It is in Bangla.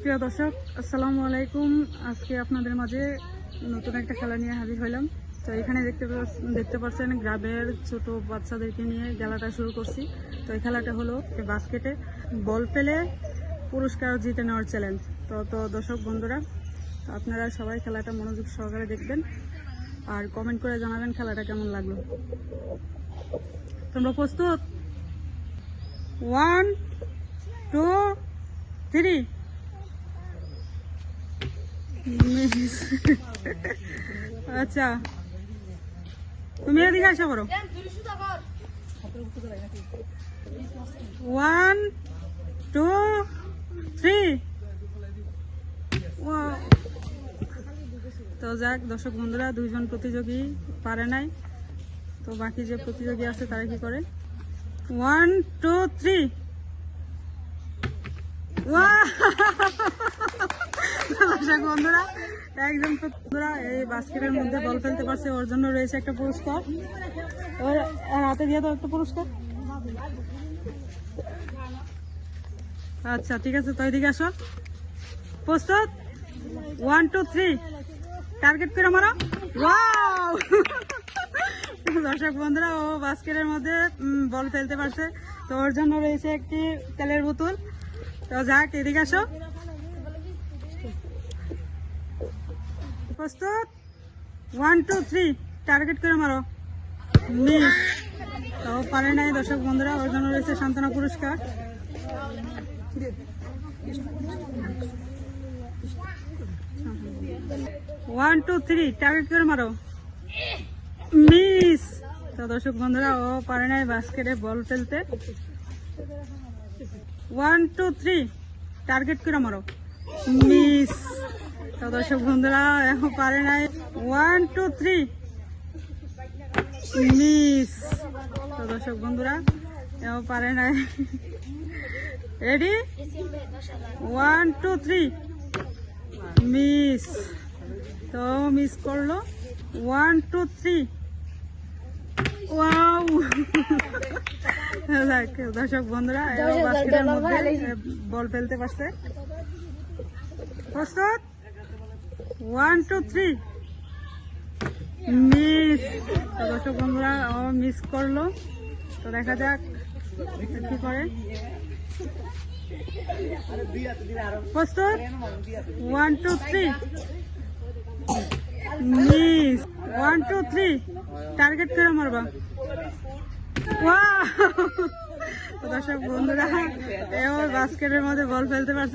প্রিয় দর্শক, আসসালামু আলাইকুম। আজকে আপনাদের মাঝে নতুন একটা খেলা নিয়ে হাজির হইলাম। তো এখানে দেখতে দেখতে পাচ্ছেন গ্রামের ছোট বাচ্চাদেরকে নিয়ে খেলাটা শুরু করছি। তো এই খেলাটা হলো বাস্কেটে বল পেলে পুরস্কার জিতে নেওয়ার চ্যালেঞ্জ তো তো দর্শক বন্ধুরা তো আপনারা সবাই খেলাটা মনোযোগ সহকারে দেখবেন আর কমেন্ট করে জানাবেন খেলাটা কেমন লাগল। তোমরা প্রস্তুত? One two three. আচ্ছা। তুমি এদিকে আসা করো। ওয়ান টু থ্রি তো যাক দর্শক বন্ধুরা দুইজন প্রতিযোগী পারে নাই। তো বাকি যে প্রতিযোগী আছে তারা কি করে? ওয়ান টু থ্রি এই বাস্কেটের মধ্যে বল ফেলতে পারছে, ওর জন্য রয়েছে একটা পুরস্কার। দাও একটা আচ্ছা ঠিক আছে, তো এদিকে আসো। প্রস্তুত? ওয়ান টু থ্রি টার্গেট করে মারো। দর্শক বন্ধুরা, ও বাস্কেটের মধ্যে বল ফেলতে পারছে। তো ওর জন্য রয়েছে একটি তেলের বোতল। তো যাক, এদিকে আসো। প্রস্তুত? ওয়ান টু থ্রি টার্গেট করে মারো। মিস তো পারে নাই দর্শক বন্ধুরা, ওর জন্য রয়েছে সান্ত্বনা পুরস্কার। ওয়ান টু থ্রি টার্গেট করে মারো। মিস তো দর্শক বন্ধুরা, ও পারে নাই বাস্কেটে বল ফেলতে ওয়ান টু থ্রি টার্গেট করে মারো। মিস তো দর্শক বন্ধুরা, এখন পারে নাই। ওয়ান টু থ্রি মিস তো দর্শক বন্ধুরা, এখন পারে নাই। Ready one two three miss তো মিস করল। ওয়ান টু থ্রি ওয়াও দর্শক বন্ধুরা বাস্কেটের মধ্যে বল। ফেলতে পারছে। প্রস্তুত? ওয়ান টু থ্রি মিস দর্শক বন্ধুরা ও মিস করল। তো দেখা যাক কি করে। প্রস্তুত? One two three miss one two three target করে মারবা। দর্শক বন্ধুরা এও বাস্কেটের মধ্যে বল ফেলতে পারছে।